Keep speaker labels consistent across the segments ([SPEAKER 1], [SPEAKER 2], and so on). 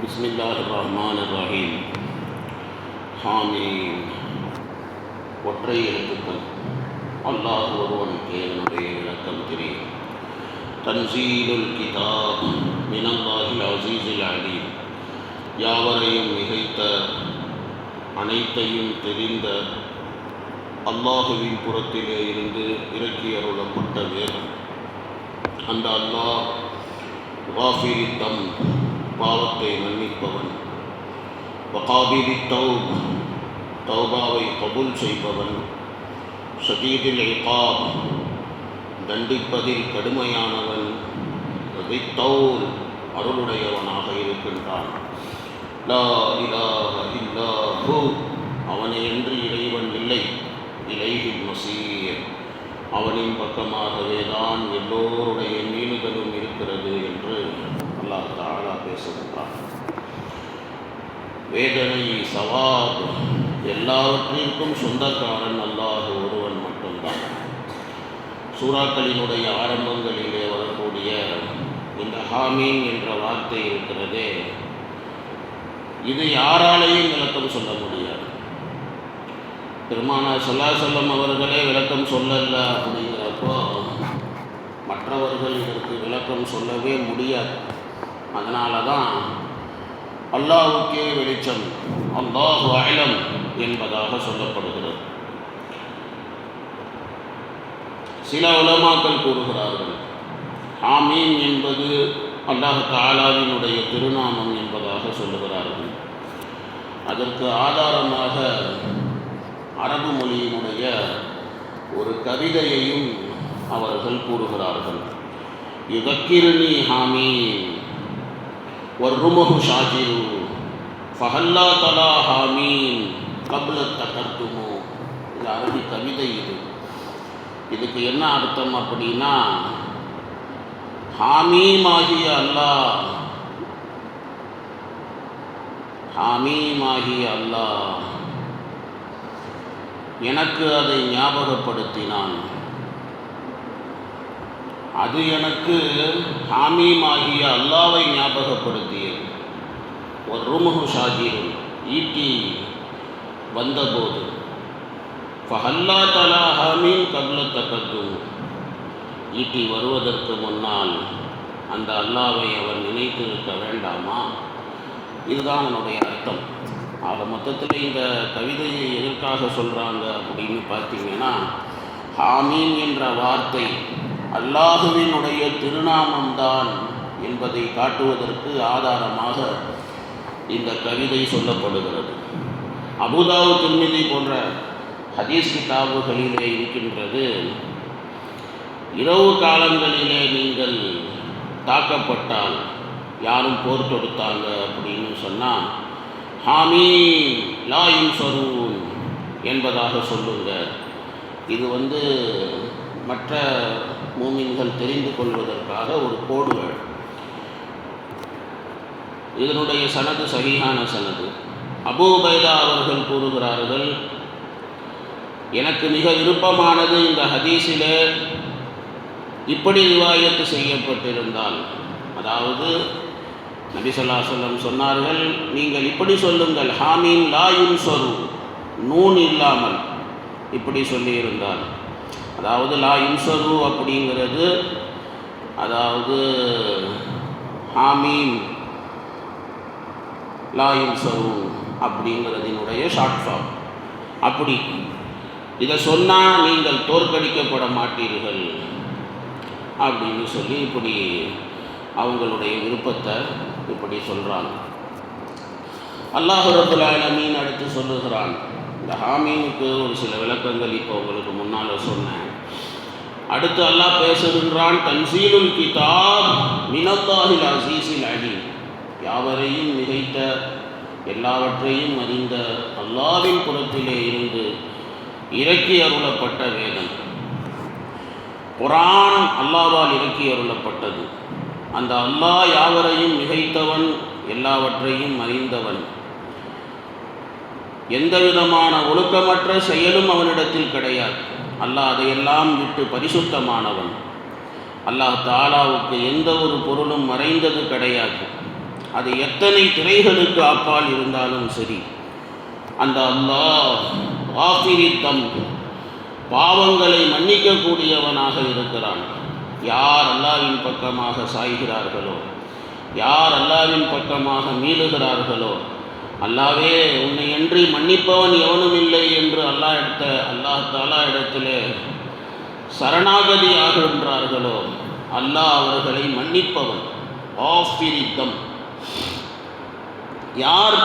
[SPEAKER 1] بسم الله الرحمن الرحيم ஹாமீம் ஒற்றை எழுத்துக்கள் அல்லாஹ் ஒருவனுக்கு என்னுடைய விளக்கம் தெரியும் தன்சீலுல் கிதாப் மினல்லாஹில் அசீஸில் அலீம் யாவரையும் மிகைத்த அனைத்தையும் தெரிந்த அல்லாஹுவின் புறத்திலே இருந்து இறக்கி அருளப்பட்ட வேதம் அந்த அல்லாஹ் வாஃபிரி தம் பாவத்தை மன்னிப்பவன் வகாபிதி தௌப் தௌபாவை கபூல் செய்பவன் சதீதில் இகாப் தண்டிப்பதில் கடுமையானவன் தௌல் அருளுடையவனாக இருக்கின்றான் லா இலாஹ இல்லா ஹூ அவனை என்று இறைவன் இல்லை இலையில் மசீர் அவனின் பக்கமாகவே தான் எல்லோருடைய மீளுதலும் இருக்கிறது என்று அல்லாஹ் பேசுகின்றான் வேதனை சவாப் எல்லாவற்றிற்கும் சொந்தக்காரன் அல்லாத ஒருவன் மட்டும்தான். சூறாக்களினுடைய ஆரம்பங்களிலே வரக்கூடிய இந்த ஹாமீன் என்ற வார்த்தை இருக்கிறதே இது யாராலையும் விளக்கம் சொல்ல முடியாது. பெருமானா சொல்லா சொல்லம் அவர்களே விளக்கம் சொல்லல அப்படிங்கிறப்போ மற்றவர்கள் இதற்கு விளக்கம் சொல்லவே முடியாது. அதனால தான் அல்லாவுக்கே வெளிச்சம் அல்லாஹு அயலம் என்பதாக சொல்லப்படுகிறது. சில உலமாக்கள் கூறுகிறார்கள் ஆமீன் என்பது அல்லாஹ் தாலாவினுடைய திருநாமம் என்பதாக சொல்லுகிறார்கள். அதற்கு ஆதாரமாக அரபு மொழியினுடைய ஒரு கவிதையையும் அவர்கள் கூறுகிறார்கள். யுதக்கிருணி ஹாமீன் வர்ருமஹு ஷாஜிரு ஃபஹல்லா தலா ஹாமீன் கப்ல தகர்த்துமோ இது அரபி கவிதை இது. இதுக்கு என்ன அர்த்தம் அப்படின்னா ஹாமீம் ஆகிய அல்லாஹ் ஹாமீம் ஆகிய அல்லாஹ் எனக்கு அதை ஞாபகப்படுத்தினான். அது எனக்கு ஹாமீம் ஆகிய அல்லாவை ஞாபகப்படுத்தியது. ஒரு ரூமுகு ஷாஜீர் ஈட்டி வந்தபோது ஃபஹல்லா தலா ஹாமீம் கப்ல தகத்தும் ஈட்டி வருவதற்கு முன்னால் அந்த அல்லாவை அவன் நினைத்திருக்க வேண்டாமா? இதுதான் என்னுடைய அர்த்தம். ஆக மொத்தத்தில் இந்த கவிதையை எதற்காக சொல்கிறாங்க அப்படின்னு பார்த்தீங்கன்னா ஹாமீன் என்ற வார்த்தை அல்லாஹுவினுடைய திருநாமம்தான் என்பதை காட்டுவதற்கு ஆதாரமாக இந்த கவிதை சொல்லப்படுகிறது. அபுதாவு திருமிதி போன்ற ஹதீஸ் கிதாபுகளிலே இருக்கின்றது இரவு காலங்களிலே நீங்கள் தாக்கப்பட்டால் யாரும் போர் தொடுத்தாங்க அப்படின்னு சொன்னால் ஹாமீ லாயும் சொரூன் என்பதாக சொல்லுங்கள் இது வந்து மற்ற மூமின்கள் தெரிந்து கொள்வதற்காக ஒரு கோடுகள் இதனுடைய சனது சரியான சனது. அபூபைதா அவர்கள் கூறுகிறார்கள் எனக்கு மிக விருப்பமானது இந்த ஹதீஸிலே இப்படி ரிவாயத்து செய்யப்பட்டிருந்தால் அதாவது நபிசல்லாசல்லம் சொன்னார்கள் நீங்கள் இப்படி சொல்லுங்கள் ஹாமீன் லாயும் சொரு நூன் இல்லாமல் இப்படி சொல்லியிருந்தால். அதாவது லா இன்சரு அப்படிங்கிறது அதாவது ஹாமீம் லா இன்சரு அப்படிங்கிறதினுடைய ஷார்ட் ஃபார்ம் அப்படி இதை சொன்னால் நீங்கள் தோற்கடிக்கப்பட மாட்டீர்கள் அப்படின்னு சொல்லி இப்படி அவங்களுடைய விருப்பத்தை இப்படி சொல்கிறாங்க அல்லாஹ் ரபுல் ஆலமீன் அடுத்து சொல்லுகிறான். இந்த ஹாமீனுக்கு ஒரு சில விளக்கங்கள் இப்போ உங்களுக்கு முன்னால் சொன்னேன். அடுத்து அல்லாஹ் பேசுகின்றான் தன்சீலுல் கிதாப் மினல்லாஹில் அசீசில் அலி யாவரையும் மிகைத்த எல்லாவற்றையும் அறிந்த அல்லாவின் புறத்திலே இருந்து இறக்கி அருளப்பட்ட வேதம். குரான் அல்லாவால் இறக்கி அருளப்பட்டது. அந்த அல்லாஹ் யாவரையும் மிகைத்தவன் எல்லாவற்றையும் அறிந்தவன். எந்த விதமான ஒழுக்கமற்ற செயலும் அவனிடத்தில் கிடையாது. அல்லாஹ் அதையெல்லாம் விட்டு பரிசுத்தமானவன். அல்லாஹ் தாலாவுக்கு எந்த ஒரு பொருளும் மறைந்தது கிடையாது. அது எத்தனை திரைகளுக்கு அப்பால் இருந்தாலும் சரி. அந்த அல்லாஹ் வாஃபிரித்தம் பாவங்களை மன்னிக்கக்கூடியவனாக இருக்கிறான். யார் அல்லாவின் பக்கமாக சாய்கிறார்களோ யார் அல்லாவின் பக்கமாக மீளுகிறார்களோ அல்லாவே உன்னை என்று மன்னிப்பவன் எவனும் இல்லை என்று அல்லாஹ் எடுத்த அல்லாஹ் தாலா இடத்திலே சரணாகதி ஆகின்றார்களோ அல்லாஹ் அவர்களை மன்னிப்பவன். ஆஃபிரித்தம் யார்?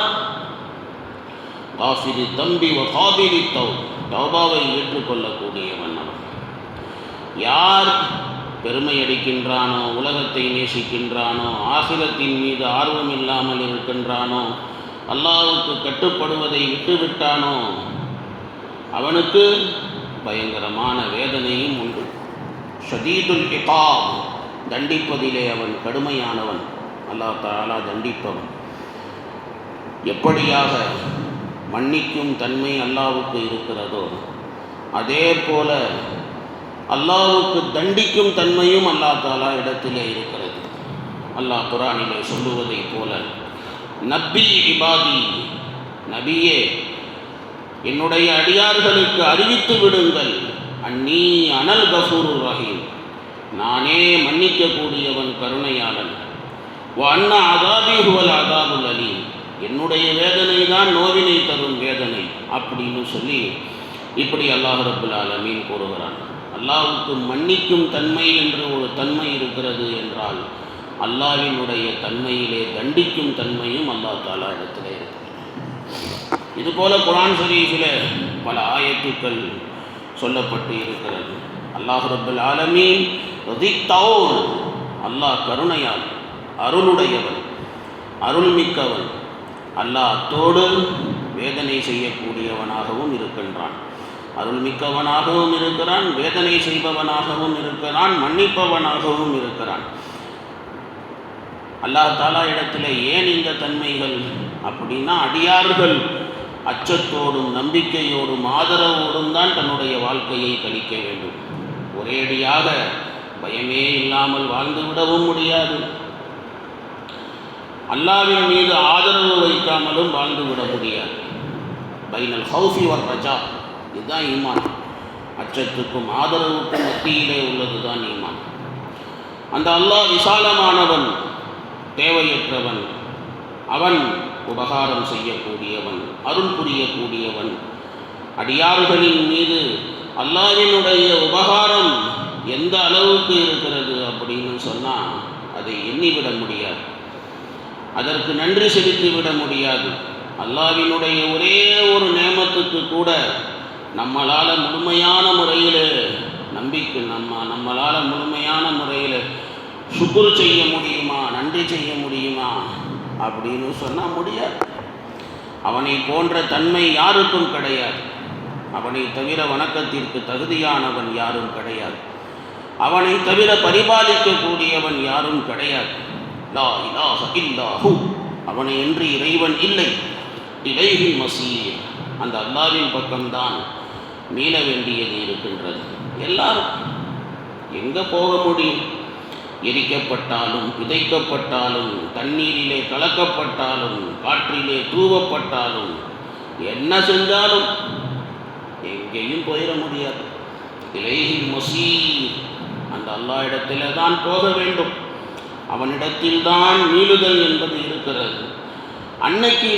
[SPEAKER 1] காஃபிரி தம்பி காபிரி தௌ தௌபாவை ஏற்றுக்கொள்ளக்கூடியவன் அவன். யார் பெருமை அடிக்கின்றானோ உலகத்தை நேசிக்கின்றானோ ஆசிரத்தின் மீது ஆர்வம் இல்லாமல் இருக்கின்றானோ அல்லாவுக்கு கட்டுப்படுவதை விட்டுவிட்டானோ? அவனுக்கு பயங்கரமான வேதனையும் உண்டு. ஷதீதுல் இகாப் தண்டிப்பதிலே அவன் கடுமையானவன். அல்லாஹ் தாலா தண்டிப்பவன். எப்படியாக மன்னிக்கும் தன்மை அல்லாவுக்கு இருக்கிறதோ அதே போல அல்லாவுக்கு தண்டிக்கும் தன்மையும் அல்லாஹ் தாலா இடத்திலே இருக்கிறது. அல்லாஹ் குரானிலே சொல்லுவதைப் போல நபி இபாதி. நபியே என்னுடைய அடியார்களுக்கு அறிவித்து விடுங்கள். அந்நீ அனல் கசூர் ரஹீம். நானே மன்னிக்கக்கூடியவன் கருணையாளன். வ அண்ண அதாபி ஹுவல் அதாபுல் அலி என்னுடைய வேதனை தான் நோவினை தரும் வேதனை அப்படின்னு சொல்லி இப்படி அல்லாஹ் ரபுல் ஆலமீன் கூறுகிறான். அல்லாஹ்வுக்கு மன்னிக்கும் தன்மை என்று ஒரு தன்மை இருக்கிறது என்றால் அல்லாவினுடைய தன்மையிலே தண்டிக்கும் தன்மையும் அல்லாஹ் தாலா இடத்துல இருக்கிறது இதுபோல குரான் ஷரீஃபில் பல ஆயத்துக்கள் சொல்லப்பட்டு இருக்கிறது. அல்லாஹ் ரபுல் ஆலமீன் அல்லாஹ் கருணையால் அருளுடையவன் அருள்மிக்கவன். அல்லாஹ் அத்தோடு வேதனை செய்யக்கூடியவனாகவும் இருக்கின்றான். அருள்மிக்கவனாகவும் இருக்கிறான் வேதனை செய்பவனாகவும் இருக்கிறான் மன்னிப்பவனாகவும் இருக்கிறான். அல்லாஹ் தாலா இடத்துல ஏன் இந்த தன்மைகள்? அப்படின்னா அடியார்கள் அச்சத்தோடும் நம்பிக்கையோடும் ஆதரவோடும் தான் தன்னுடைய வாழ்க்கையை கழிக்க வேண்டும். ஒரேடியாக பயமே இல்லாமல் வாழ்ந்து விடவும் முடியாது. அல்லாவின் மீது ஆதரவு வைக்காமலும் வாழ்ந்து விட முடியாது. பைனல் ஹவுஃபி வர் ரஜா. இதுதான் ஈமான். அச்சத்துக்கும் ஆதரவுக்கும் மத்தியிலே உள்ளது தான் ஈமான். அந்த அல்லாஹ் விசாலமானவன் தேவையற்றவன். அவன் உபகாரம் செய்யக்கூடியவன் அருள் புரியக்கூடியவன். அடியார்களின் மீது அல்லாவினுடைய உபகாரம் எந்த அளவுக்கு இருக்கிறது அப்படின்னு சொன்னால் அதை எண்ணிவிட முடியாது. அதற்கு நன்றி செலுத்தி விட முடியாது. அல்லாவினுடைய ஒரே ஒரு நேமத்துக்கு கூட நம்மளால் முழுமையான முறையில் நம்பிக்கை நம்ம நம்மளால் முழுமையான முறையில் சுக்குர் செய்ய முடியும் நன்றி செய்ய முடியுமா? அப்படின்னு சொன்னால் முடியாது. அவனை போன்ற தன்மை யாருக்கும் கிடையாது. அவனை தவிர வணக்கத்திற்கு தகுதியானவன் யாரும் கிடையாது. அவனை தவிர பரிபாலிக்கக்கூடியவன் யாரும் கிடையாது. லா இலாஹ இல்லாஹு. அவனை என்று இறைவன் இல்லை. இலைஹி மசீர். அந்த அல்லாவின் பக்கம்தான் மீள வேண்டியது இருக்கின்றது. எல்லாரும் எங்கே போக முடியும்? எரிக்கப்பட்டாலும் விதைக்கப்பட்டாலும் தண்ணீரிலே கலக்கப்பட்டாலும் காற்றிலே தூவப்பட்டாலும் என்ன செஞ்சாலும் எங்கேயும் போயிட முடியாது. இலைஹி மொசீ அந்த அல்லா இடத்திலே தான் போக வேண்டும். அவனிடத்தில் தான் மீளுதல் என்பது இருக்கிறது. அன்னைக்கு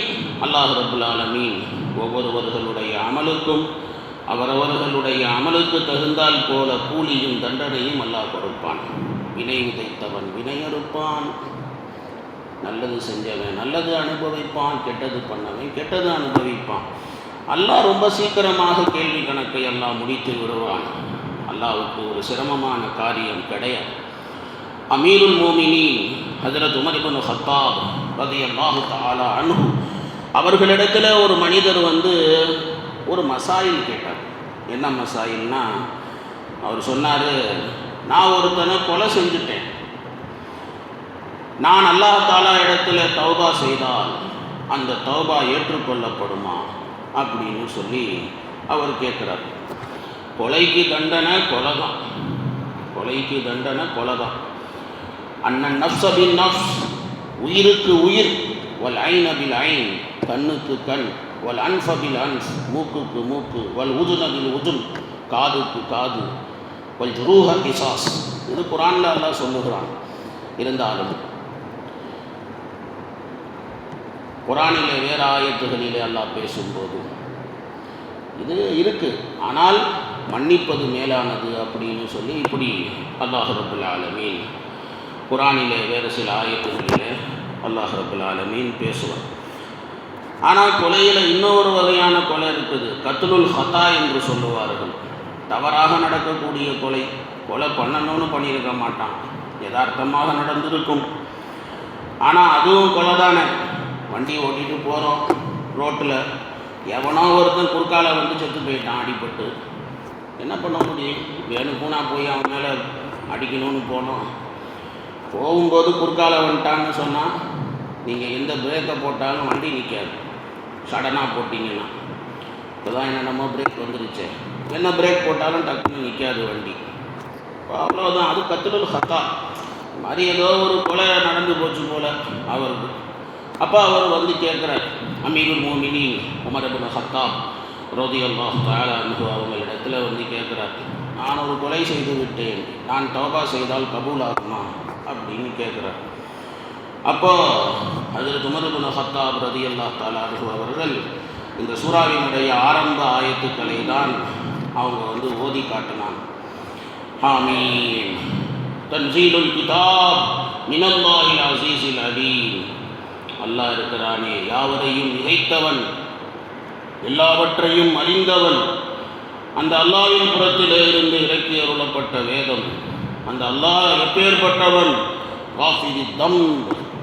[SPEAKER 1] அல்லாஹ் ரபுல் ஆலமீன் ஒவ்வொருவர்களுடைய அமலுக்கும் அவரவர்களுடைய அமலுக்கு தகுந்தால் போல கூலியும் தண்டனையும் அல்லாஹ் கொடுப்பான். வினை விதைத்தவன் வினையறுப்பான். நல்லது செஞ்சவன் நல்லது அனுபவிப்பான் கெட்டது பண்ணவன் கெட்டது அனுபவிப்பான். அல்லாஹ் ரொம்ப சீக்கிரமாக கேள்வி கணக்கை எல்லாம் முடித்து விடுவான். அல்லாவுக்கு ஒரு சிரமமான காரியம் கிடையாது. அமீருல் மோமினின் ஹதரத் உமரிபுன் ஹத்தாப் ரதி அல்லாஹு தாலா அனு அவர்களிடத்தில் ஒரு மனிதர் வந்து ஒரு மசாயில் கேட்டார். என்ன மசாயில்னா அவர் சொன்னார் நான் ஒருத்தனை கொலை செஞ்சுட்டேன். நான் அல்லா தாலா இடத்துல தௌபா செய்தால் அந்த தௌபா ஏற்றுக்கொள்ளப்படுமா அப்படின்னு சொல்லி அவர் கேட்குறார். கொலைக்கு தண்டனை கொலை தான் கொலைக்கு தண்டனை கொலை தான் அண்ணன் நஃப்ஸ் அபின் நஃப்ஸ் உயிருக்கு உயிர் வல் ஐன் அபில் ஐன் கண்ணுக்கு கண் வல் அன்ஃபபில் அன்ஸ் மூக்குக்கு மூக்கு வல் உதுனபில் உதுன் காதுக்கு காது வல் ரூஹ கிசாஸ். இது குரான்ல எல்லாம் சொல்லுகிறான். இருந்தாலும் குரானிலே வேறு ஆயத்துகளிலே அல்லாஹ் பேசும்போது இது இருக்கு. ஆனால் மன்னிப்பது மேலானது அப்படின்னு சொல்லி இப்படி அல்லாஹ் ரபுல் ஆலமீன் குரானிலே வேறு சில ஆயத்துகளிலே அல்லாஹ் ரபுல் ஆலமீன் பேசுவார். ஆனால் கொலையில் இன்னொரு வகையான கொலை இருக்குது. கத்துலுல் ஹத்தா என்று சொல்லுவார்கள். தவறாக நடக்கக்கூடிய கொலை கொலை பண்ணணும்னு பண்ணியிருக்க மாட்டான். யதார்த்தமாக நடந்திருக்கும். ஆனால் அதுவும் கொலை தானே. வண்டி ஓட்டிகிட்டு போகிறோம் ரோட்டில் எவனோ ஒருத்தன் குறுக்கால வந்து செத்து போயிட்டான் அடிபட்டு. என்ன பண்ண முடியும்? வேணுக்குனா போய் அவன் மேலே அடிக்கணும்னு போனோம். போகும்போது குறுக்கால வந்துட்டான்னு சொன்னால் நீங்கள் எந்த பிரேக்கை போட்டாலும் வண்டி நிற்காது சடனாக போட்டிங்கன்னா. இப்போதான் என்னென்னமோ பிரேக் வந்துருச்சு. என்ன பிரேக் போட்டாலும் டக்குன்னு நிற்காது வண்டி. அவ்வளோதான் அது கத்துடல் ஹத்தா மாதிரி ஏதோ ஒரு கொலை நடந்து போச்சு போல் அவருக்கு. அப்போ அவர் வந்து கேட்குறார் அமீருல் மோமினி உமரபுன் ஹத்தா ரோதி அல்லாஹ் தாலா அனுகு இடத்துல வந்து கேட்குறார் நான் ஒரு கொலை செய்து விட்டேன். நான் தோபா செய்தால் கபூல் ஆகுமா அப்படின்னு கேட்குறார். அப்போ அதில் துமரபுன் ஹத்தாப் ரதி அல்லாஹ் அவர்கள் இந்த சூறாவினுடைய ஆரம்ப ஆயத்துக்களை தான் அவங்க வந்து ஓதி காட்டினான் ஆமீன். தன்சீலுல் கிதாப் மினல்லாஹில் அசீஸில் அலீம். அல்லாஹ் இருக்கிறானே யாவரையும் இழைத்தவன் எல்லாவற்றையும் அறிந்தவன். அந்த அல்லாவின் புறத்திலே இருந்து இறக்கி அருளப்பட்ட வேதம். அந்த அல்லாஹ் எப்பேற்பட்டவன்? காஃபிரி தம்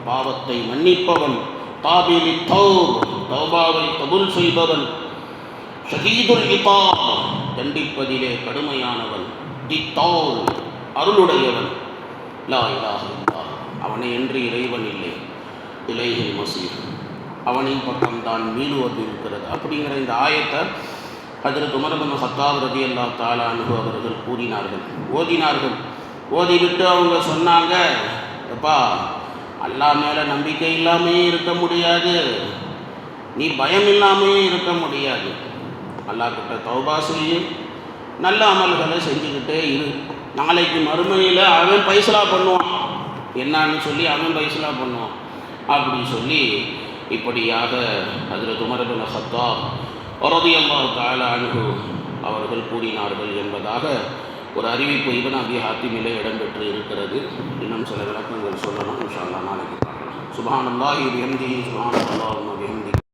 [SPEAKER 1] பாவத்தை மன்னிப்பவன். காபிலி தௌ தௌபாவை கபுல் செய்பவன் ஷஹீதுல் இபா தண்டிப்பதிலே கடுமையானவன் தி அருளுடையவன். லா இலாக அவனை என்று இறைவன் இல்லை இலைகள் மசீர் அவனின் பக்கம்தான் மீளுவது இருக்கிறது. அப்படிங்கிற இந்த ஆயத்தை அதில் உமரபன் சத்தாவிரதி ரதி அல்லா தாலானு அவர்கள் கூறினார்கள். ஓதினார்கள். ஓதிவிட்டு அவங்க சொன்னாங்க எப்பா அல்லா மேலே நம்பிக்கை இல்லாமே இருக்க முடியாது. நீ பயம் இல்லாமே இருக்க முடியாது. அல்லா கிட்ட தௌபா செய்யு நல்ல அமல்களை செஞ்சுக்கிட்டே இரு. நாளைக்கு மறுமையில் அவன் பைசலா பண்ணுவான். என்னான்னு சொல்லி அவன் பைசலா பண்ணுவான். அப்படி சொல்லி இப்படியாக அதில் துமரபின் சத்தா ரதியல்லா தாலா அணுகு அவர்கள் கூறினார்கள் என்பதாக ஒரு அறிவிப்பு இவன் அபி ஹாத்திமிலே இடம்பெற்று இருக்கிறது. இன்னும் சில விளக்கங்கள் சொல்லணும் இன்ஷா அல்லாஹ் நாளைக்கு பார்க்கலாம். சுபானல்லாஹி பிஹம்திஹி சுபான